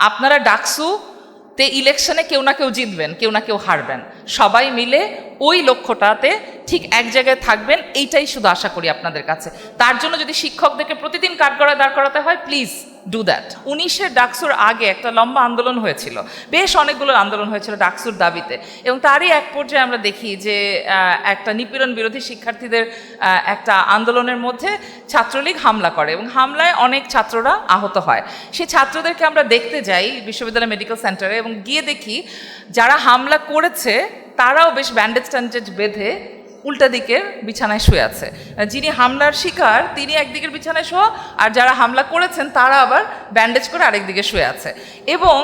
আপনারা ডাকসু, তে ইলেকশনে কেউ না কেউ জিতবেন, কেউ না কেউ হারবেন। সবাই মিলে ওই লক্ষ্যটাতে ঠিক এক জায়গায় থাকবেন, এইটাই শুধু আশা করি আপনাদের কাছে। তার জন্য যদি শিক্ষকদেরকে প্রতিদিন কাঠগড়ায় দাঁড় করাতে হয় প্লিজ ডু দ্যাট উনিশের ডাকসুর আগে একটা লম্বা আন্দোলন হয়েছিল। বেশ অনেকগুলো আন্দোলন হয়েছিল ডাকসুর দাবিতে। এবং তারই এক পর্যায়ে আমরা দেখি যে একটা নিপীড়ন বিরোধী শিক্ষার্থীদের একটা আন্দোলনের মধ্যে ছাত্রলীগ হামলা করে এবং হামলায় অনেক ছাত্ররা আহত হয়। সেই ছাত্রদেরকে আমরা দেখতে যাই বিশ্ববিদ্যালয় মেডিকেল সেন্টারে এবং গিয়ে দেখি, যারা হামলা করেছে, তারাও বেশ ব্যান্ডেজ ট্যান্ডেজ বেঁধে উল্টা দিকের বিছানায় শুয়ে আছে। যিনি হামলার শিকার, তিনি একদিকের বিছানায় শোয়া, আর যারা হামলা করেছেন, তারা আবার ব্যান্ডেজ করে আরেক দিকে শুয়ে আছে। এবং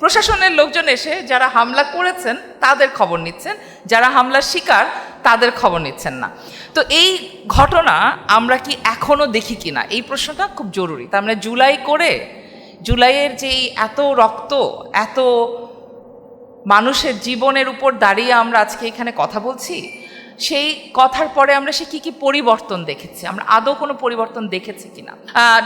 প্রশাসনের লোকজন এসে যারা হামলা করেছেন, তাদের খবর নিচ্ছেন। যারা হামলার শিকার, তাদের খবর নিচ্ছেন না। তো এই ঘটনা আমরা কি এখনও দেখি কিনা? এই প্রশ্নটা খুব জরুরি। তার মানে জুলাই করে, জুলাইয়ের যেই এত রক্ত, এত মানুষের জীবনের উপর দাঁড়িয়ে আমরা আজকে এখানে কথা বলছি সেই কথার পরে আমরা সে কি কি পরিবর্তন দেখেছি? আমরা আদৌ কোনো পরিবর্তন দেখেছি কিনা?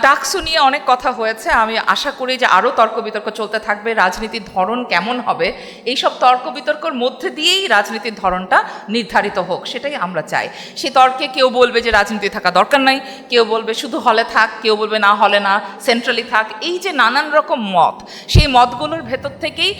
ডাকসু নিয়ে অনেক কথা হয়েছে। আমি আশা করি যে আরও তর্ক বিতর্ক চলতে থাকবে। রাজনীতির ধরন কেমন হবে? এই সব তর্ক বিতর্কর মধ্যে দিয়েই রাজনীতির ধরনটা নির্ধারিত হোক, সেটাই আমরা চাই। সে তর্কে কেউ বলবে যে রাজনীতি থাকা দরকার নাই, কেউ বলবে শুধু হলে থাক, কেউ বলবে না হলে না সেন্ট্রালি থাক। এই যে নানান রকম মত, সেই মতগুলোর ভেতর থেকেই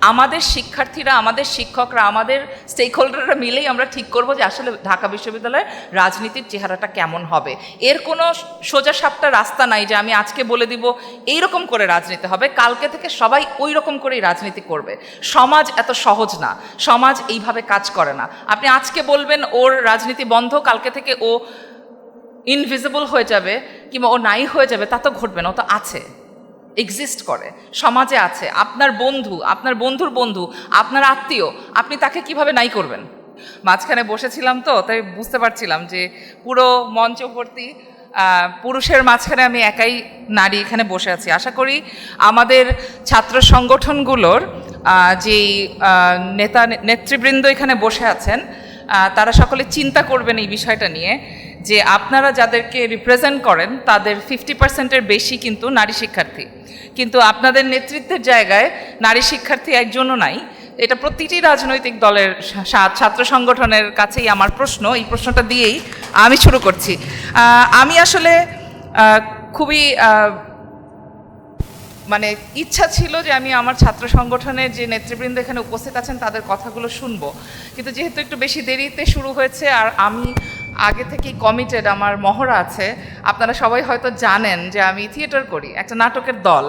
আমাদের শিক্ষার্থীরা, আমাদের শিক্ষকরা, আমাদের স্টেক হোল্ডাররা মিলেই আমরা ঠিক করব যে আসলে ঢাকা বিশ্ববিদ্যালয়ের রাজনীতির চেহারাটা কেমন হবে। এর কোনো সোজা সাপটা রাস্তা নাই যে আমি আজকে বলে দিব এই রকম করে রাজনীতি হবে। কালকে থেকে সবাই ওই রকম করেই রাজনীতি করবে। সমাজ এত সহজ না। সমাজ এইভাবে কাজ করে না। আপনি আজকে বলবেন, ওর রাজনীতি বন্ধ, কালকে থেকে ও ইনভিজিবল হয়ে যাবে কিংবা ও নাই হয়ে যাবে, তা তো ঘটবে না, ও তো আছে। এক্সিস্ট করে। সমাজে আছে। আপনার বন্ধু আপনার বন্ধুর বন্ধু আপনার আত্মীয় আপনি তাকে কীভাবে নাই করবেন? মাঝখানে বসেছিলাম তো তাই বুঝতে পারছিলাম যে পুরো মঞ্চ ভর্তি আহ, পুরুষের মাঝখানে আমি একাই নারী এখানে বসে আছি। আশা করি আমাদের ছাত্র সংগঠনগুলোর যেই নেতা নেতৃবৃন্দ এখানে বসে আছেন তারা সকলে চিন্তা করবেন এই বিষয়টা নিয়ে। যে আপনারা যাদেরকে রিপ্রেজেন্ট করেন, তাদের ফিফটি পার্সেন্টের বেশি কিন্তু নারী শিক্ষার্থী। কিন্তু আপনাদের নেতৃত্বের জায়গায় নারী শিক্ষার্থী একজনও নাই। এটা প্রতিটি রাজনৈতিক দলের ছাত্র সংগঠনের কাছেই আমার প্রশ্ন। এই প্রশ্নটা দিয়েই আমি শুরু করছি। আমি আসলে খুবই মানে ইচ্ছা ছিল যে আমি আমার ছাত্র সংগঠনের যে নেতৃবৃন্দ এখানে উপস্থিত আছেন, তাদের কথাগুলো শুনব। কিন্তু যেহেতু একটু বেশি দেরিতে শুরু হয়েছে, আর আমি আগে থেকেই কমিটেড আমার মহড়া আছে। আপনারা সবাই হয়তো জানেন যে আমি থিয়েটার করি, একটা নাটকের দল।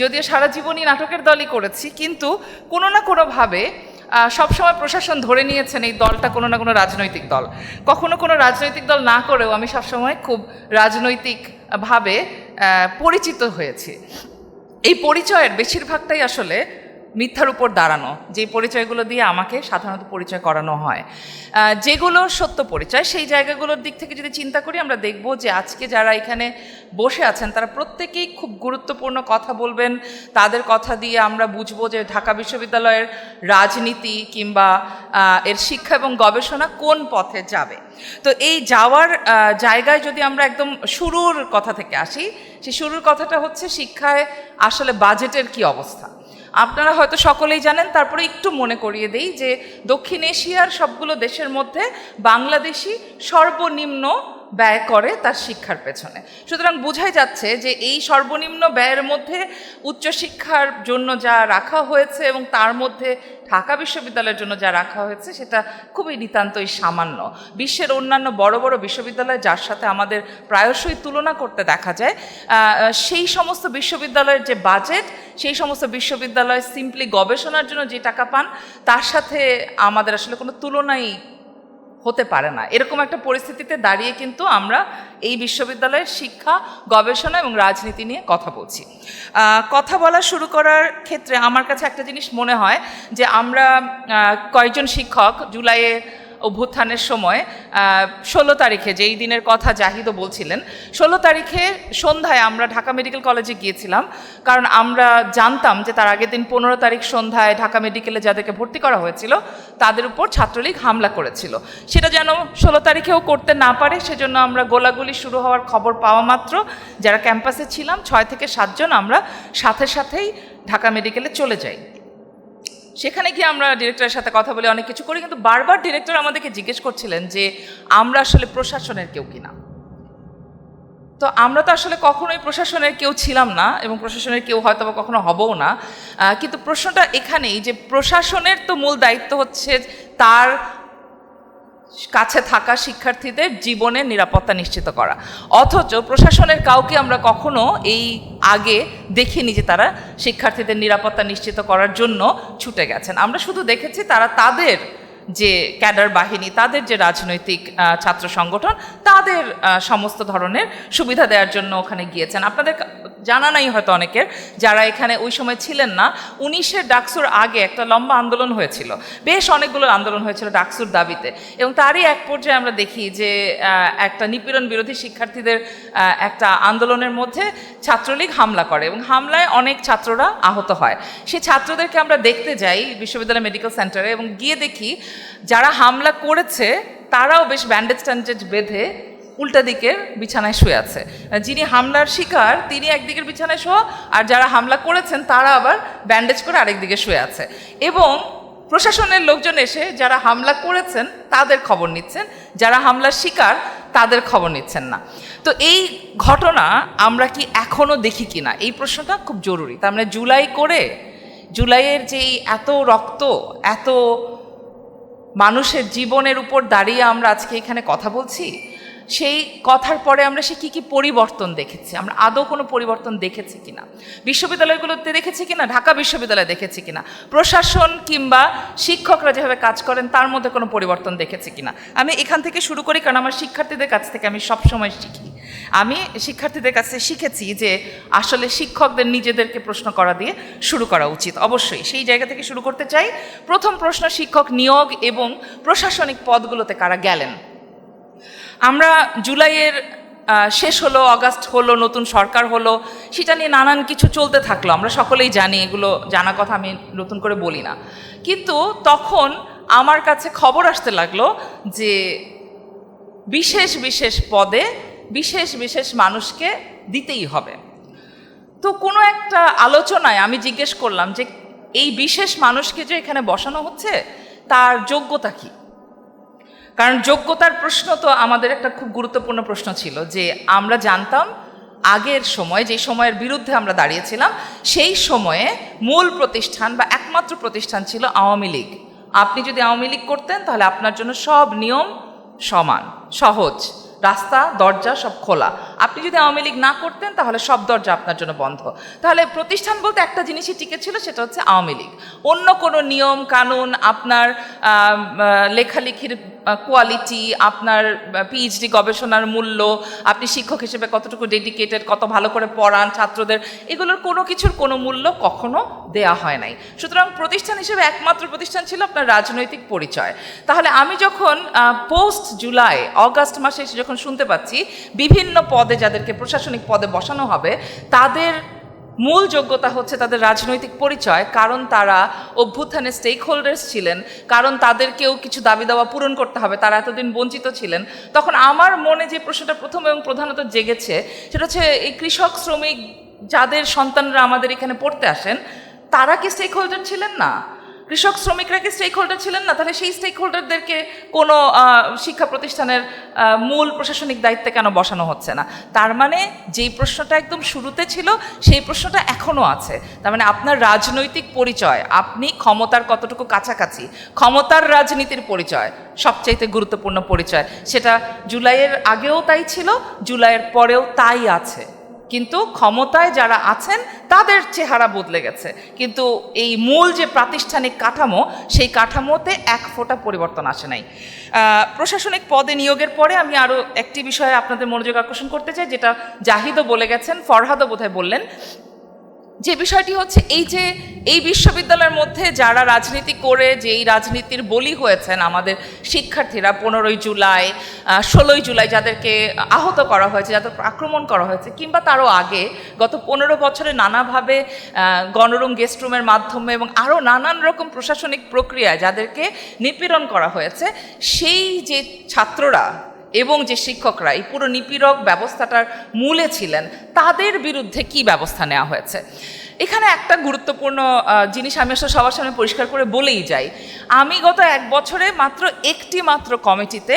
যদিও সারা জীবনই নাটকের দলই করেছি, কিন্তু কোনো না কোনোভাবে সবসময় প্রশাসন ধরে নিয়েছেন এই দলটা কোনো না কোনো রাজনৈতিক দল। কখনো কোনো রাজনৈতিক দল না করেও আমি সবসময় খুব রাজনৈতিকভাবে পরিচিত হয়েছি। এই পরিচয়ের বেশিরভাগটাই আসলে মিথ্যার উপর দাঁড়ানো, যে পরিচয়গুলো দিয়ে আমাকে সাধারণত পরিচয় করানো হয়। যেগুলো সত্য পরিচয়, সেই জায়গাগুলোর দিক থেকে যদি চিন্তা করি, আমরা দেখব যে আজকে যারা এখানে বসে আছেন, তারা প্রত্যেকেই খুব গুরুত্বপূর্ণ কথা বলবেন। তাদের কথা দিয়ে আমরা বুঝব যে ঢাকা বিশ্ববিদ্যালয়ের রাজনীতি কিংবা এর শিক্ষা এবং গবেষণা কোন পথে যাবে। তো এই যাওয়ার জায়গায় যদি আমরা একদম শুরুর কথা থেকে আসি, সেই শুরুর কথাটা হচ্ছে শিক্ষায় আসলে বাজেটের কি অবস্থা? আপনারা হয়তো সকলেই জানেন, তারপরে একটু মনে করিয়ে দেই যে দক্ষিণ এশিয়ার সবগুলো দেশের মধ্যে বাংলাদেশি সর্বনিম্ন ব্যয় করে তার শিক্ষার পেছনে। সুতরাং বোঝাই যাচ্ছে যে এই সর্বনিম্ন ব্যয়ের মধ্যে উচ্চশিক্ষার জন্য যা রাখা হয়েছে এবং তার মধ্যে ঢাকা বিশ্ববিদ্যালয়ের জন্য যা রাখা হয়েছে সেটা খুবই নিতান্তই সামান্য। বিশ্বের অন্যান্য বড় বড় বিশ্ববিদ্যালয় যার সাথে আমাদের প্রায়শই তুলনা করতে দেখা যায় সেই সমস্ত বিশ্ববিদ্যালয়ের যে বাজেট, সেই সমস্ত বিশ্ববিদ্যালয় সিম্পলি গবেষণার জন্য যে টাকা পান, তার সাথে আমাদের আসলে কোনো তুলনাই হতে পারে না। এরকম একটা পরিস্থিতিতে দাঁড়িয়ে কিন্তু আমরা এই বিশ্ববিদ্যালয়ের শিক্ষা, গবেষণা এবং রাজনীতি নিয়ে কথা বলছি। কথা বলা শুরু করার ক্ষেত্রে আমার কাছে একটা জিনিস মনে হয় যে আমরা কয়েকজন শিক্ষক জুলাইয়ে অভ্যুত্থানের সময় ষোলো তারিখে যেই দিনের কথা জাহিদও বলছিলেন, ষোলো তারিখে সন্ধ্যায় আমরা ঢাকা মেডিকেল কলেজে গিয়েছিলাম, কারণ আমরা জানতাম যে তার আগের দিন পনেরো তারিখ সন্ধ্যায় ঢাকা মেডিকেলে যাদেরকে ভর্তি করা হয়েছিল, তাদের উপর ছাত্রলীগ হামলা করেছিল। সেটা যেন ষোলো তারিখেও করতে না পারে, সেজন্য আমরা গোলাগুলি শুরু হওয়ার খবর পাওয়া মাত্র। যারা ক্যাম্পাসে ছিলাম, ছয় থেকে সাতজন আমরা সাথে সাথেই ঢাকা মেডিকেলে চলে যাই। সেখানে গিয়ে আমরা ডিরেক্টরের সাথে কথা বলে অনেক কিছু করি, কিন্তু বারবার ডিরেক্টর আমাদেরকে জিজ্ঞেস করছিলেন যে, আমরা আসলে প্রশাসনের কেউ কিনা? তো আমরা তো আসলে কখনোই প্রশাসনের কেউ ছিলাম না এবং প্রশাসনের কেউ হয়তো বা কখনো হবও না। কিন্তু প্রশ্নটা এখানেই যে, প্রশাসনের তো মূল দায়িত্ব হচ্ছে তার কাছে থাকা শিক্ষার্থীদের জীবনের নিরাপত্তা নিশ্চিত করা। অথচ প্রশাসনের কাউকে আমরা কখনো এই আগে দেখিনি যে তারা শিক্ষার্থীদের নিরাপত্তা নিশ্চিত করার জন্য ছুটে গেছেন। আমরা শুধু দেখেছি তারা তাদের যে ক্যাডার বাহিনী, তাদের যে রাজনৈতিক ছাত্র সংগঠন, তাদের সমস্ত ধরনের সুবিধা দেওয়ার জন্য ওখানে গিয়েছেন। আপনাদের জানা নাই হয়তো অনেকের, যারা এখানে ওই সময় ছিলেন না, উনিশের ডাকসুর আগে একটা লম্বা আন্দোলন হয়েছিল। বেশ অনেকগুলো আন্দোলন হয়েছিল ডাকসুর দাবিতে। এবং তারই এক পর্যায়ে আমরা দেখি যে একটা নিপীড়ন বিরোধী শিক্ষার্থীদের একটা আন্দোলনের মধ্যে ছাত্রলীগ হামলা করে এবং হামলায় অনেক ছাত্ররা আহত হয়। সেই ছাত্রদেরকে আমরা দেখতে যাই বিশ্ববিদ্যালয় মেডিকেল সেন্টারে এবং গিয়ে দেখি যারা হামলা করেছে, তারাও বেশ ব্যান্ডেজ ট্যান্ডেজ বেঁধে উল্টা দিকের বিছানায় শুয়ে আছে। যিনি হামলার শিকার, তিনি একদিকের বিছানায় শোয়া, আর যারা হামলা করেছেন, তারা আবার ব্যান্ডেজ করে আরেক দিকে শুয়ে আছে। এবং প্রশাসনের লোকজন এসে যারা হামলা করেছেন, তাদের খবর নিচ্ছেন। যারা হামলার শিকার, তাদের খবর নিচ্ছেন না। তো এই ঘটনা আমরা কি এখনও দেখি কিনা? এই প্রশ্নটা খুব জরুরি। তার মানে জুলাই করে, জুলাইয়ের যেই এত রক্ত, এত মানুষের জীবনের উপর দাঁড়িয়ে আমরা আজকে এখানে কথা বলছি। সেই কথার পরে আমরা সে কী কী পরিবর্তন দেখেছি? আমরা আদৌ কোনো পরিবর্তন দেখেছি কিনা? বিশ্ববিদ্যালয়গুলোতে দেখেছি কিনা? ঢাকা বিশ্ববিদ্যালয়ে দেখেছি কিনা? প্রশাসন কিংবা শিক্ষকরা যেভাবে কাজ করেন, তার মধ্যে কোনো পরিবর্তন দেখেছি কিনা? আমি এখান থেকে শুরু করি, কারণ আমার শিক্ষার্থীদের কাছ থেকে আমি সবসময় শিখি। আমি শিক্ষার্থীদের কাছে শিখেছি যে আসলে শিক্ষকদের নিজেদেরকে প্রশ্ন করা দিয়ে শুরু করা উচিত। অবশ্যই সেই জায়গা থেকে শুরু করতে চাই। প্রথম প্রশ্ন, শিক্ষক নিয়োগ এবং প্রশাসনিক পদগুলোতে কারা গেলেন? আমরা জুলাইয়ের শেষ হলো, অগাস্ট হলো, নতুন সরকার হলো, সেটা নিয়ে নানান কিছু চলতে থাকল। আমরা সকলেই জানি, এগুলো জানা কথা আমি নতুন করে বলি না। কিন্তু তখন আমার কাছে খবর আসতে লাগল যে বিশেষ বিশেষ পদে বিশেষ বিশেষ মানুষকে দিতেই হবে। তো কোনো একটা আলোচনায় আমি জিজ্ঞেস করলাম যে এই বিশেষ মানুষকে যে এখানে বসানো হচ্ছে, তার যোগ্যতা কী? কারণ যোগ্যতার প্রশ্ন তো আমাদের একটা খুব গুরুত্বপূর্ণ প্রশ্ন ছিল যে আমরা জানতাম আগের সময়, যে সময়ের বিরুদ্ধে আমরা দাঁড়িয়েছিলাম, সেই সময়ে মূল প্রতিষ্ঠান বা একমাত্র প্রতিষ্ঠান ছিল আওয়ামী লীগ। আপনি যদি আওয়ামী লীগ করতেন তাহলে আপনার জন্য সব নিয়ম সমান, সহজ। রাস্তা দরজা সব খোলা। আপনি যদি আওয়ামী লীগ না করতেন, তাহলে সব দরজা আপনার জন্য বন্ধ। তাহলে প্রতিষ্ঠান বলতে একটা জিনিসই টিকে ছিল, সেটা হচ্ছে আওয়ামী লীগ। অন্য কোনো নিয়ম, কানুন, আপনার লেখালেখির কোয়ালিটি আপনার পিএইচডি গবেষণার মূল্য, আপনি শিক্ষক হিসেবে কতটুকু ডেডিকেটেড কত ভালো করে পড়ান ছাত্রদের, এগুলোর কোনো কিছুর কোনো মূল্য কখনো দেয়া হয় নাই। সুতরাং প্রতিষ্ঠান হিসেবে একমাত্র প্রতিষ্ঠান ছিল আপনার রাজনৈতিক পরিচয়। তাহলে আমি যখন পোস্ট জুলাই অগাস্ট মাসে এসে যখন শুনতে পাচ্ছি, বিভিন্ন পদে যাদেরকে প্রশাসনিক পদে বসানো হবে, তাদের মূল যোগ্যতা হচ্ছে তাদের রাজনৈতিক পরিচয়, কারণ তারা অভ্যুত্থানের স্টেক হোল্ডার্স ছিলেন, কারণ তাদেরকেও কিছু দাবি দাওয়া পূরণ করতে হবে, তারা এতদিন বঞ্চিত ছিলেন। তখন আমার মনে যে প্রশ্নটা প্রথম এবং প্রধানত জেগেছে, সেটা হচ্ছে এই কৃষক, শ্রমিক যাদের সন্তানরা আমাদের এখানে পড়তে আসেন, তারা কি স্টেক হোল্ডার ছিলেন না? কৃষক শ্রমিকরা কি স্টেক হোল্ডার ছিলেন না? তাহলে সেই স্টেক হোল্ডারদেরকে কোনো শিক্ষা প্রতিষ্ঠানের মূল প্রশাসনিক দায়িত্বে কেন বসানো হচ্ছে না? তার মানে যেই প্রশ্নটা একদম শুরুতে ছিল, সেই প্রশ্নটা এখনও আছে। তার মানে আপনার রাজনৈতিক পরিচয়, আপনি ক্ষমতার কতটুকু কাছাকাছি, ক্ষমতার রাজনীতির পরিচয়, সবচাইতে গুরুত্বপূর্ণ পরিচয়, সেটা জুলাইয়ের আগেও তাই ছিল, জুলাইয়ের পরেও তাই আছে। কিন্তু ক্ষমতায় যারা আছেন, তাদের চেহারা বদলে গেছে। কিন্তু এই মূল যে প্রাতিষ্ঠানিক কাঠামো, সেই কাঠামোতে এক ফোঁটা পরিবর্তন আসে নাই। প্রশাসনিক পদে নিয়োগের পরে আমি আরও একটি বিষয়ে আপনাদের মনোযোগ আকর্ষণ করতে চাই, যেটা জাহিদও বলে গেছেন, ফরহাদও বোধহয় বললেন। যে বিষয়টি হচ্ছে এই যে এই বিশ্ববিদ্যালয়ের মধ্যে যারা রাজনীতি করে যে এই রাজনীতির বলি হয়েছেন আমাদের শিক্ষার্থীরা, পনেরোই জুলাই ষোলোই জুলাই যাদেরকে আহত করা হয়েছে, যাদের আক্রমণ করা হয়েছে, কিংবা তারও আগে গত পনেরো বছরে নানাভাবে গণরুম গেস্ট রুমের মাধ্যমে এবং আরও নানান রকম প্রশাসনিক প্রক্রিয়ায় যাদেরকে নিপীড়ন করা হয়েছে, সেই যে ছাত্ররা এবং যে শিক্ষকরা, এই পুরো নিপীড়ক ব্যবস্থাটার মূলে ছিলেন, তাদের বিরুদ্ধে কি ব্যবস্থা নেওয়া হয়েছে? এখানে একটা গুরুত্বপূর্ণ জিনিস আমি আসলে সবার সামনে পরিষ্কার করে বলেই যাই। আমি গত এক বছরে মাত্র একটি মাত্র কমিটিতে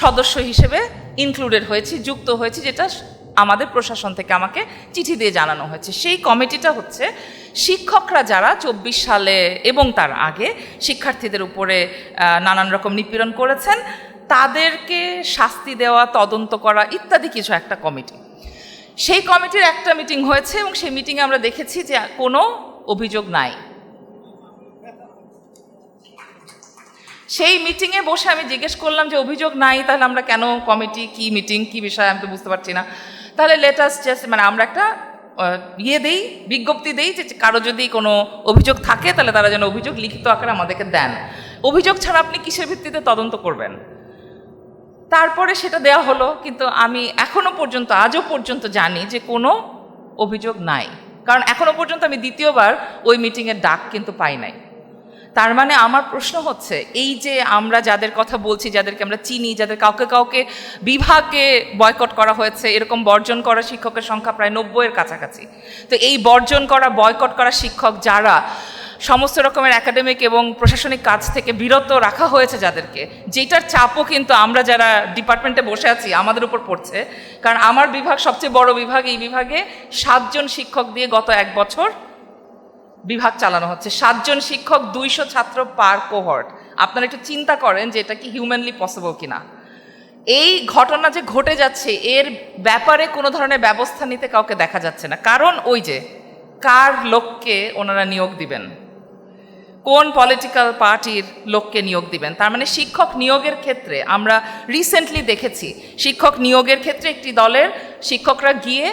সদস্য হিসেবে ইনক্লুডেড হয়েছি, যুক্ত হয়েছি, যেটা আমাদের প্রশাসন থেকে আমাকে চিঠি দিয়ে জানানো হয়েছে। সেই কমিটিটা হচ্ছে শিক্ষকরা যারা চব্বিশ সালে এবং তার আগে শিক্ষার্থীদের উপরে নানান রকম নিপীড়ন করেছেন তাদেরকে শাস্তি দেওয়া, তদন্ত করা ইত্যাদি কিছু একটা কমিটি। সেই কমিটির একটা মিটিং হয়েছে এবং সেই মিটিংয়ে আমরা দেখেছি যে কোনো অভিযোগ নাই। সেই মিটিংয়ে বসে আমি জিজ্ঞেস করলাম যে অভিযোগ নাই, তাহলে আমরা কেন কমিটি, কি মিটিং, কি বিষয় আমি তো বুঝতে পারছি না। তাহলে লেটাস জাস্ট মানে আমরা একটা ইয়ে দেই, বিজ্ঞপ্তি দেই যে কারও যদি কোনো অভিযোগ থাকে তাহলে তারা যেন অভিযোগ লিখিত আকারে আমাদেরকে দেন। অভিযোগ ছাড়া আপনি কিসের ভিত্তিতে তদন্ত করবেন? তারপরে সেটা দেওয়া হলো, কিন্তু আমি এখনও পর্যন্ত, আজও পর্যন্ত জানি যে কোনো অভিযোগ নাই। কারণ এখনও পর্যন্ত আমি দ্বিতীয়বার ওই মিটিংয়ের ডাক কিন্তু পাই নাই। তার মানে আমার প্রশ্ন হচ্ছে, এই যে আমরা যাদের কথা বলছি, যাদেরকে আমরা চিনি, যাদের কাউকে কাউকে বিভাগে বয়কট করা হয়েছে, এরকম বর্জন করা শিক্ষকের সংখ্যা প্রায় নব্বইয়ের কাছাকাছি। তো এই বর্জন করা, বয়কট করা শিক্ষক যারা সমস্ত রকমের একাডেমিক এবং প্রশাসনিক কাজ থেকে বিরত রাখা হয়েছে যাদেরকে। যেটার চাপও কিন্তু আমরা যারা ডিপার্টমেন্টে বসে আছি, আমাদের উপর পড়ছে। কারণ আমার বিভাগ, সবচেয়ে বড় বিভাগ এই বিভাগে সাতজন শিক্ষক দিয়ে গত এক বছর বিভাগ চালানো হচ্ছে। সাতজন শিক্ষক, দুইশো ছাত্র পার কোহর্ট আপনারা একটু চিন্তা করেন যে এটা কি হিউম্যানলি পসিবল কিনা। এই ঘটনা যে ঘটে যাচ্ছে, এর ব্যাপারে কোনো ধরনের ব্যবস্থা নিতে কাউকে দেখা যাচ্ছে না। কারণ ওই যে, কার লোককে ওনারা নিয়োগ দিবেন? কোন পলিটিক্যাল পার্টির লোককে নিয়োগ দিবেন? তার মানে শিক্ষক নিয়োগের ক্ষেত্রে আমরা রিসেন্টলি দেখেছি, শিক্ষক নিয়োগের ক্ষেত্রে একটি দলের শিক্ষকরা গিয়ে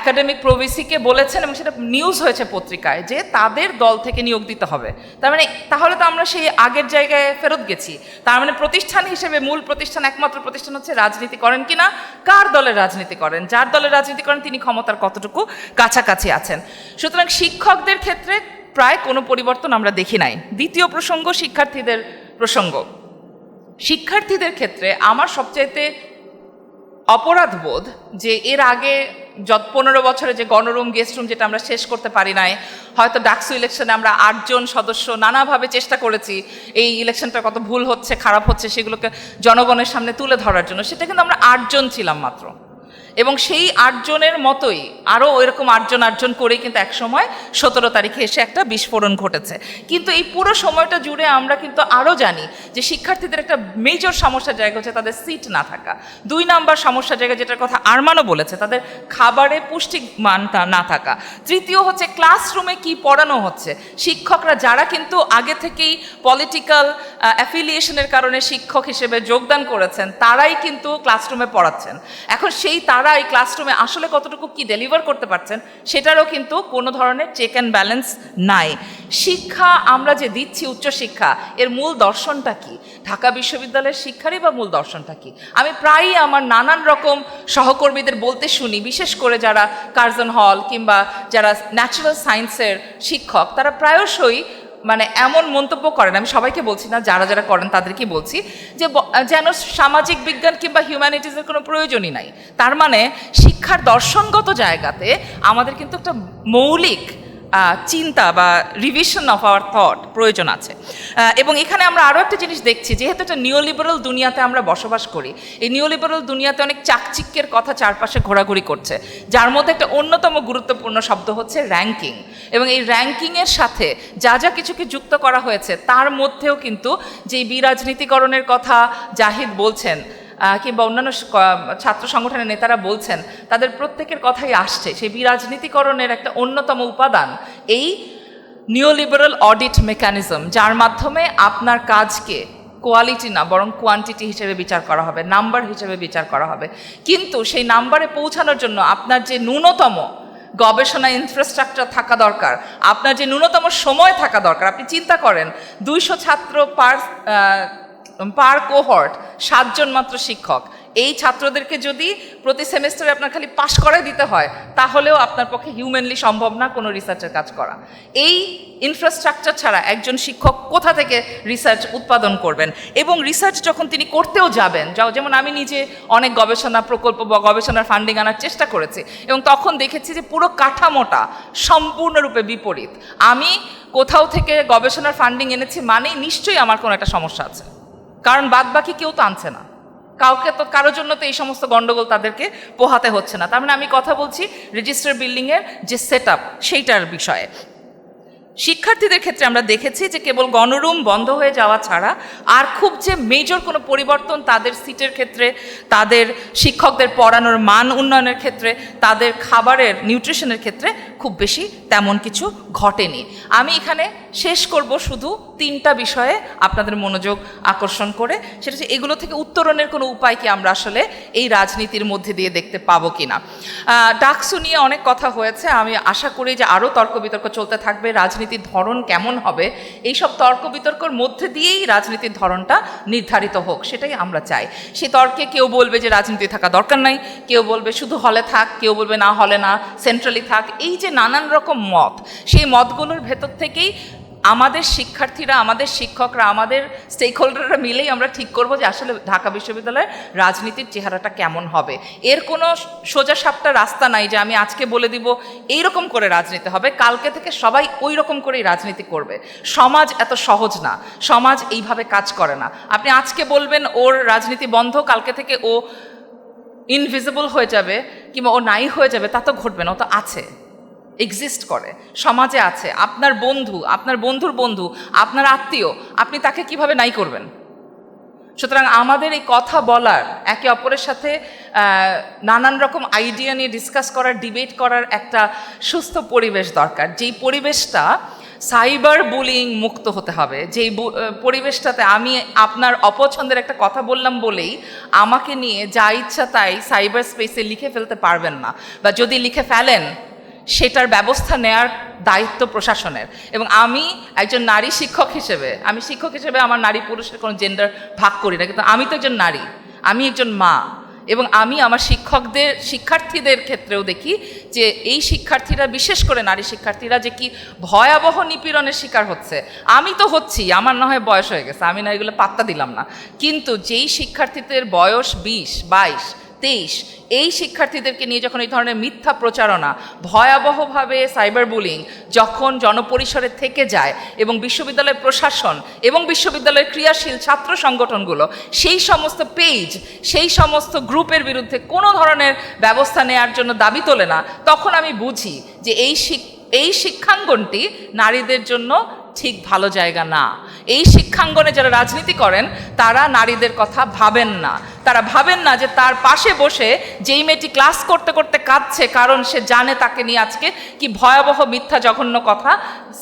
একাডেমিক প্রভিসিকে বলেছেন এবং সেটা নিউজ হয়েছে পত্রিকায় যে তাদের দল থেকে নিয়োগ দিতে হবে। তার মানে তাহলে তো আমরা সেই আগের জায়গায় ফেরত গেছি। তার মানে প্রতিষ্ঠান হিসেবে মূল প্রতিষ্ঠান, একমাত্র প্রতিষ্ঠান হচ্ছে রাজনীতি করেন কিনা? কার দলের রাজনীতি করেন? যার দলের রাজনীতি করেন তিনি ক্ষমতার কতটুকু কাছাকাছি আছেন? সুতরাং শিক্ষকদের ক্ষেত্রে প্রায় কোনো পরিবর্তন আমরা দেখি নাই। দ্বিতীয় প্রসঙ্গ, শিক্ষার্থীদের প্রসঙ্গ। শিক্ষার্থীদের ক্ষেত্রে আমার সবচাইতে অপরাধ বোধ যে এর আগে যত পনেরো বছরে যে গণরুম, গেস্ট রুম যেটা আমরা শেষ করতে পারি নাই, হয়তো ডাকসু ইলেকশনে আমরা আটজন সদস্য নানাভাবে চেষ্টা করেছি, এই ইলেকশনটা কত ভুল হচ্ছে, খারাপ হচ্ছে, সেগুলোকে জনগণের সামনে তুলে ধরার জন্য। সেটা কিন্তু আমরা আটজন ছিলাম মাত্র। এবং সেই আটজনের মতোই আরও এরকম আটজন আটজন করেই কিন্তু একসময় সতেরো তারিখে এসে একটা বিস্ফোরণ ঘটেছে। কিন্তু এই পুরো সময়টা জুড়ে আমরা কিন্তু আরও জানি যে শিক্ষার্থীদের একটা মেজর সমস্যার জায়গা হচ্ছে তাদের সিট না থাকা। দুই নাম্বার সমস্যার জায়গা যেটার কথা আরমানও বলেছে, তাদের খাবারে পুষ্টিক মানটা না থাকা। তৃতীয় হচ্ছে ক্লাসরুমে কি পড়ানো হচ্ছে? শিক্ষকরা যারা কিন্তু আগে থেকেই পলিটিক্যাল অ্যাফিলিয়েশনের কারণে শিক্ষক হিসেবে যোগদান করেছেন, তারাই কিন্তু ক্লাসরুমে পড়াচ্ছেন। এখন সেই তারা এই ক্লাসরুমে আসলে কতটুকু কি ডেলিভার করতে পারছেন, সেটারও কিন্তু কোনো ধরনের চেক অ্যান্ড ব্যালেন্স নাই। শিক্ষা আমরা যে দিচ্ছি উচ্চশিক্ষা, এর মূল দর্শনটা কি? ঢাকা বিশ্ববিদ্যালয়ের শিক্ষারই বা মূল দর্শনটা কি? আমি প্রায়ই আমার নানান রকম সহকর্মীদের বলতে শুনি, বিশেষ করে যারা কার্জন হল কিংবা যারা ন্যাচারাল সায়েন্সের শিক্ষক, তারা প্রায়শই মানে এমন মন্তব্য করেন, আমি সবাইকে বলছি না, যারা যারা করেন তাদেরকে বলছি, যে যেন সামাজিক বিজ্ঞান কিংবা হিউম্যানিটিসের কোনো প্রয়োজনই নাই। তার মানে শিক্ষার দর্শনগত জায়গাতে আমাদের কিন্তু একটা মৌলিক চিন্তা বা রিভিশন অফ আওয়ার থট প্রয়োজন আছে। এবং এখানে আমরা আরও একটা জিনিস দেখছি, যেহেতু একটা নিওলিবারাল দুনিয়াতে আমরা বসবাস করি, এই নিওলিবারাল দুনিয়াতে অনেক চাকচিক্যের কথা চারপাশে ঘোরাঘুরি করছে, যার মধ্যে একটা অন্যতম গুরুত্বপূর্ণ শব্দ হচ্ছে র্যাঙ্কিং এবং এই র্যাঙ্কিংয়ের সাথে যা যা কিছুকে যুক্ত করা হয়েছে, তার মধ্যেও কিন্তু যে বিরাজনীতিকরণের কথা জাহিদ বলছেন কিংবা অন্যান্য ছাত্র সংগঠনের নেতারা বলছেন, তাদের প্রত্যেকের কথাই আসছে। সেই বিরাজনীতিকরণের একটা অন্যতম উপাদান, এই নিওলিবারাল অডিট মেকানিজম যার মাধ্যমে আপনার কাজকে কোয়ালিটি না, বরং কোয়ান্টিটি হিসেবে বিচার করা হবে নাম্বার হিসেবে বিচার করা হবে। কিন্তু সেই নাম্বারে পৌঁছানোর জন্য আপনার যে ন্যূনতম গবেষণা ইনফ্রাস্ট্রাকচার থাকা দরকার, আপনার যে ন্যূনতম সময় থাকা দরকার, আপনি চিন্তা করেন, দুইশো ছাত্র পার পার কোহর্ট সাতজন মাত্র শিক্ষক। এই ছাত্রদেরকে যদি প্রতি সেমিস্টারে আপনার খালি পাশ করাই দিতে হয়, তাহলেও আপনার পক্ষে হিউম্যানলি সম্ভব না কোনো রিসার্চের কাজ করা। এই ইনফ্রাস্ট্রাকচার ছাড়া একজন শিক্ষক কোথা থেকে রিসার্চ উৎপাদন করবেন? এবং রিসার্চ যখন তিনি করতেও যাবেন, যাও- যেমন আমি নিজে অনেক গবেষণা প্রকল্প বা গবেষণার ফান্ডিং আনার চেষ্টা করেছি, এবং তখন দেখেছি যে পুরো কাঠামোটা সম্পূর্ণরূপে বিপরীত। আমি কোথাও থেকে গবেষণার ফান্ডিং এনেছি মানেই নিশ্চয়ই আমার কোনো একটা সমস্যা আছে। কারণ বাদ বাকি কেউ তো আনছে না। কাউকে তো, কারোর জন্য তো এই সমস্ত গণ্ডগোল তাদেরকে পোহাতে হচ্ছে না। তার মানে আমি কথা বলছি রেজিস্টার বিল্ডিংয়ের যে সেট আপ সেইটার বিষয়ে। শিক্ষার্থীদের ক্ষেত্রে আমরা দেখেছি যে কেবল গণরুম বন্ধ হয়ে যাওয়া ছাড়া আর খুব যে মেজর কোনো পরিবর্তন তাদের সিটের ক্ষেত্রে তাদের শিক্ষকদের পড়ানোর মান উন্নয়নের ক্ষেত্রে তাদের খাবারের নিউট্রিশনের ক্ষেত্রে খুব বেশি তেমন কিছু ঘটেনি। আমি এখানে শেষ করব শুধু তিনটা বিষয়ে আপনাদের মনোযোগ আকর্ষণ করে। সেটা হচ্ছে এগুলো থেকে উত্তরণের কোনো উপায় কি আমরা আসলে এই রাজনীতির মধ্যে দিয়ে দেখতে পাবো কিনা। আহ, ডাকসু নিয়ে অনেক কথা হয়েছে। আমি আশা করি যে আরও তর্ক বিতর্ক চলতে থাকবে। রাজনীতির ধরন কেমন হবে, এইসব তর্ক বিতর্কর মধ্যে দিয়েই রাজনীতির ধরনটা নির্ধারিত হোক, সেটাই আমরা চাই। সে তর্কে কেউ বলবে যে রাজনীতি থাকা দরকার নাই, কেউ বলবে শুধু হলে থাক, কেউ বলবে না হলে না সেন্ট্রালি থাক, এই যে নানান রকম মত, সেই মতগুলোর ভেতর থেকেই আমাদের শিক্ষার্থীরা, আমাদের শিক্ষকরা, আমাদের স্টেক হোল্ডাররা মিলেই আমরা ঠিক করব যে আসলে ঢাকা বিশ্ববিদ্যালয়ের রাজনীতির চেহারাটা কেমন হবে। এর কোনো সোজা সাপটা রাস্তা নাই যে আমি আজকে বলে দিব এইরকম করে রাজনীতি হবে। কালকে থেকে সবাই ওই রকম করেই রাজনীতি করবে। সমাজ এত সহজ না। সমাজ এইভাবে কাজ করে না। আপনি আজকে বলবেন, ওর রাজনীতি বন্ধ, কালকে থেকে ও ইনভিজিবল হয়ে যাবে কিংবা ও নাই হয়ে যাবে, তা তো ঘটবে না, ও তো আছে। এক্সিস্ট করে, সমাজে আছে, আপনার বন্ধু, আপনার বন্ধুর বন্ধু, আপনার আত্মীয়, আপনি তাকে কীভাবে নাই করবেন? সুতরাং আমাদের এই কথা বলার, একে অপরের সাথে নানান রকম আইডিয়া নিয়ে ডিসকাস করার ডিবেট করার একটা সুস্থ পরিবেশ দরকার। যেই পরিবেশটা সাইবার বুলিং মুক্ত হতে হবে, যেই পরিবেশটাতে আমি আপনার অপছন্দের একটা কথা বললাম বলেই আমাকে নিয়ে যা ইচ্ছা তাই সাইবার স্পেসে লিখে ফেলতে পারবেন না। বা যদি লিখে ফেলেন সেটার ব্যবস্থা নেয়ার দায়িত্ব প্রশাসনের। এবং আমি একজন নারী শিক্ষক হিসেবে, আমি শিক্ষক হিসেবে আমার নারী পুরুষের কোনো জেন্ডার ভাগ করি না, কিন্তু আমি তো একজন নারী, আমি একজন মা। এবং আমি আমার শিক্ষকদের, শিক্ষার্থীদের ক্ষেত্রেও দেখি যে এই শিক্ষার্থীরা, বিশেষ করে নারী শিক্ষার্থীরা যে কি ভয়াবহ নিপীড়নের শিকার হচ্ছে। আমি তো হচ্ছি, আমার না হয় বয়স হয়ে গেছে, আমি না এগুলো পাত্তা দিলাম না। কিন্তু যেই শিক্ষার্থীদের বয়স বিশ, বাইশ তেইশ এই শিক্ষার্থীদেরকে নিয়ে যখন এই ধরনের মিথ্যা প্রচারণা, ভয়াবহভাবে সাইবার বুলিং যখন জনপরিসরে থেকে যায় এবং বিশ্ববিদ্যালয় প্রশাসন এবং বিশ্ববিদ্যালয়ের ক্রিয়াশীল ছাত্র সংগঠনগুলো, সেই সমস্ত পেজ সেই সমস্ত গ্রুপের বিরুদ্ধে কোনো ধরনের ব্যবস্থা নেয়ার জন্য দাবি তোলে না, তখন আমি বুঝি যে এই এই শিক্ষাঙ্গনটি নারীদের জন্য ঠিক ভালো জায়গা না। এই শিক্ষাঙ্গনে যারা রাজনীতি করেন, তারা নারীদের কথা ভাবেন না। তারা ভাবেন না যে তার পাশে বসে যেই মেয়েটি ক্লাস করতে করতে কাঁদছে কারণ সে জানে তাকে নিয়ে আজকে কি ভয়াবহ মিথ্যা জঘন্য কথা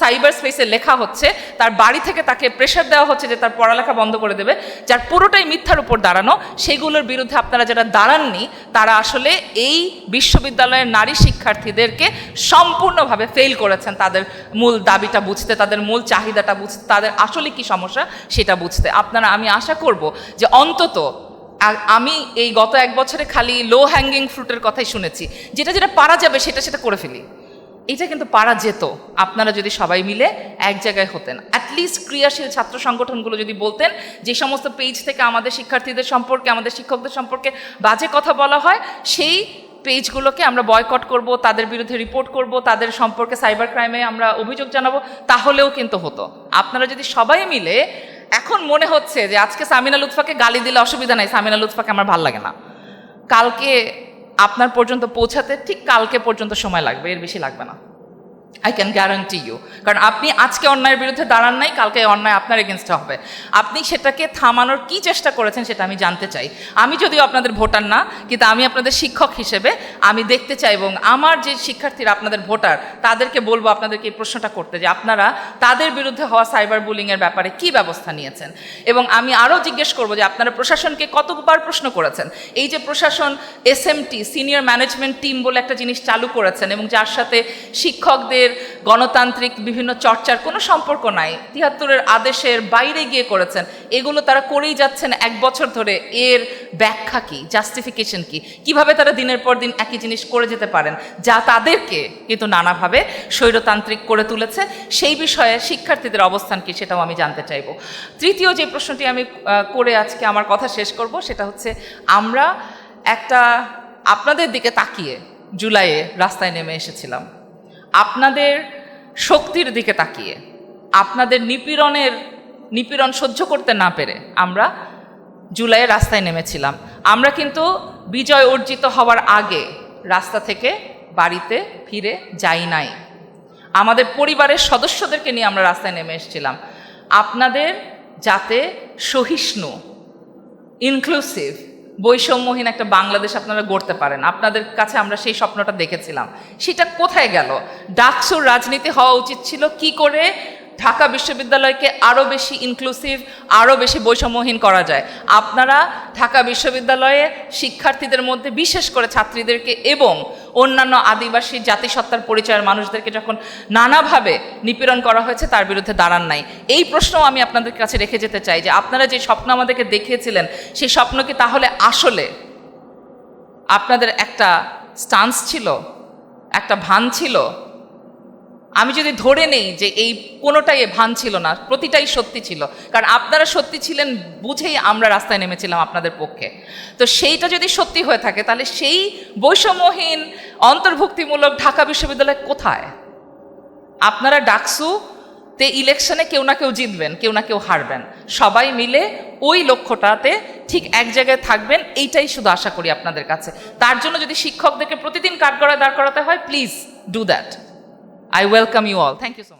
সাইবার স্পেসে লেখা হচ্ছে। তার বাড়ি থেকে তাকে প্রেশার দেওয়া হচ্ছে যে তার পড়ালেখা বন্ধ করে দেবে। যার পুরোটাই মিথ্যার উপর দাঁড়ানো সেগুলোর বিরুদ্ধে আপনারা যারা দাঁড়াননি, তারা আসলে এই বিশ্ববিদ্যালয়ের নারী শিক্ষার্থীদেরকে সম্পূর্ণভাবে ফেল করেছেন। তাদের মূল দাবিটা বুঝতে, তাদের মূল চাহিদাটা বুঝতে, তাদের আসলে কি সমস্যা সেটা বুঝতে। আপনারা, আমি আশা করব যে অন্তত আমি এই গত এক বছরে খালি লো হ্যাঙ্গিং ফ্রুটের কথাই শুনেছি। যেটা যেটা পারা যাবে সেটা সেটা করে ফেলি। এটা কিন্তু পারা যেত। আপনারা যদি সবাই মিলে এক জায়গায় হতেন। অ্যাটলিস্ট ক্রিয়াশীল ছাত্র সংগঠনগুলো যদি বলতেন যে সমস্ত পেজ থেকে আমাদের শিক্ষার্থীদের সম্পর্কে, আমাদের শিক্ষকদের সম্পর্কে বাজে কথা বলা হয়, সেই পেজগুলোকে আমরা বয়কট করব, তাদের বিরুদ্ধে রিপোর্ট করব, তাদের সম্পর্কে সাইবার ক্রাইমে আমরা অভিযোগ জানাব, তাহলেও কিন্তু হতো। আপনারা যদি সবাই মিলে এখন মনে হচ্ছে যে আজকে সামিনা লুৎফাকে গালি দিলে অসুবিধা নাই, সামিনা লুৎফাকে আমার ভালো লাগে না। কালকে আপনার পর্যন্ত পৌঁছাতে ঠিক কালকে পর্যন্ত সময় লাগবে, এর বেশি লাগবে না। আই ক্যান গ্যারান্টি ইউ কারণ আপনি আজকে অন্যায়ের বিরুদ্ধে দাঁড়ান নাই, কালকে অন্যায় আপনার এগেনস্টে হবে। আপনি সেটাকে থামানোর কি চেষ্টা করেছেন সেটা আমি জানতে চাই। আমি যদিও আপনাদের ভোটার না, কিন্তু আমি আপনাদের শিক্ষক হিসেবে আমি দেখতে চাই এবং আমার যে শিক্ষার্থীরা আপনাদের ভোটার, তাদেরকে বলব আপনাদেরকে এই প্রশ্নটা করতে যে আপনারা তাদের বিরুদ্ধে হওয়া সাইবার বুলিংয়ের ব্যাপারে কি ব্যবস্থা নিয়েছেন? এবং আমি আরও জিজ্ঞেস করব যে আপনারা প্রশাসনকে কতবার প্রশ্ন করেছেন? এই যে প্রশাসন এসএমটি সিনিয়র ম্যানেজমেন্ট টিম বলে একটা জিনিস চালু করেছেন এবং যার সাথে শিক্ষকদের আমাদের গণতান্ত্রিক বিভিন্ন চর্চার কোনো সম্পর্ক নাই। তিয়াত্তরের আদেশের বাইরে গিয়ে করেছেন। এগুলো তারা করেই যাচ্ছেন এক বছর ধরে। এর ব্যাখ্যা কি? জাস্টিফিকেশন কি? কীভাবে তারা দিনের পর দিন একই জিনিস করে যেতে পারেন? যা তাদেরকে কিন্তু নানাভাবে স্বৈরতান্ত্রিক করে তুলেছে। সেই বিষয়ে শিক্ষার্থীদের অবস্থান কি সেটাও আমি জানতে চাইব। তৃতীয় যে প্রশ্নটি আমি করে আজকে আমার কথা শেষ করব সেটা হচ্ছে, আমরা একটা আপনাদের দিকে তাকিয়ে জুলাইয়ে রাস্তায় নেমে এসেছিলাম। আপনাদের শক্তির দিকে তাকিয়ে, আপনাদের নিপীড়নের, নিপীড়ন সহ্য করতে না পেরে আমরা জুলাইয়ে রাস্তায় নেমেছিলাম। আমরা কিন্তু বিজয় অর্জিত হওয়ার আগে রাস্তা থেকে বাড়িতে ফিরে যাই নাই। আমাদের পরিবারের সদস্যদেরকে নিয়ে আমরা রাস্তায় নেমে এসেছিলাম। আপনাদের যাতে সহিষ্ণু ইনক্লুসিভ বৈষম্যহীন একটা বাংলাদেশ আপনারা গড়তে পারেন। আপনাদের কাছে আমরা সেই স্বপ্নটা দেখেছিলাম। সেটা কোথায় গেল? ডাকসুর রাজনীতি হওয়া উচিত ছিল কি করে? ঢাকা বিশ্ববিদ্যালয়কে আরও বেশি ইনক্লুসিভ আরও বেশি বৈষম্যহীন করা যায়। আপনারা ঢাকা বিশ্ববিদ্যালয়ে শিক্ষার্থীদের মধ্যে, বিশেষ করে ছাত্রীদেরকে এবং অন্যান্য আদিবাসী জাতিসত্তার পরিচয়ের মানুষদেরকে যখন নানাভাবে নিপীড়ন করা হয়েছে, তার বিরুদ্ধে দাঁড়ান নাই। এই প্রশ্নও আমি আপনাদের কাছে রেখে যেতে চাই যে, আপনারা যে স্বপ্ন আমাদেরকে দেখিয়েছিলেন সেই স্বপ্ন কি তাহলে আসলে আপনাদের একটা স্টান্স ছিল, একটা ভান ছিল? আমি যদি ধরে নেই যে এই কোনোটাই ভান ছিল না, প্রতিটাই সত্যি ছিল, কারণ আপনারা সত্যি ছিলেন বুঝেই আমরা রাস্তায় নেমেছিলাম আপনাদের পক্ষে। তো সেইটা যদি সত্যি হয়ে থাকে, তাহলে সেই বৈষম্যহীন, অন্তর্ভুক্তিমূলক ঢাকা বিশ্ববিদ্যালয় কোথায়? আপনারা ডাকসু তে ইলেকশনে কেউ না কেউ জিতবেন, কেউ না কেউ হারবেন। সবাই মিলে ওই লক্ষ্যটাতে ঠিক এক জায়গায় থাকবেন, এইটাই শুধু আশা করি আপনাদের কাছে। তার জন্য যদি শিক্ষকদেরকে প্রতিদিন কাঠগড়ায় দাঁড় করাতে হয় please do that I welcome you all. Thank you so much.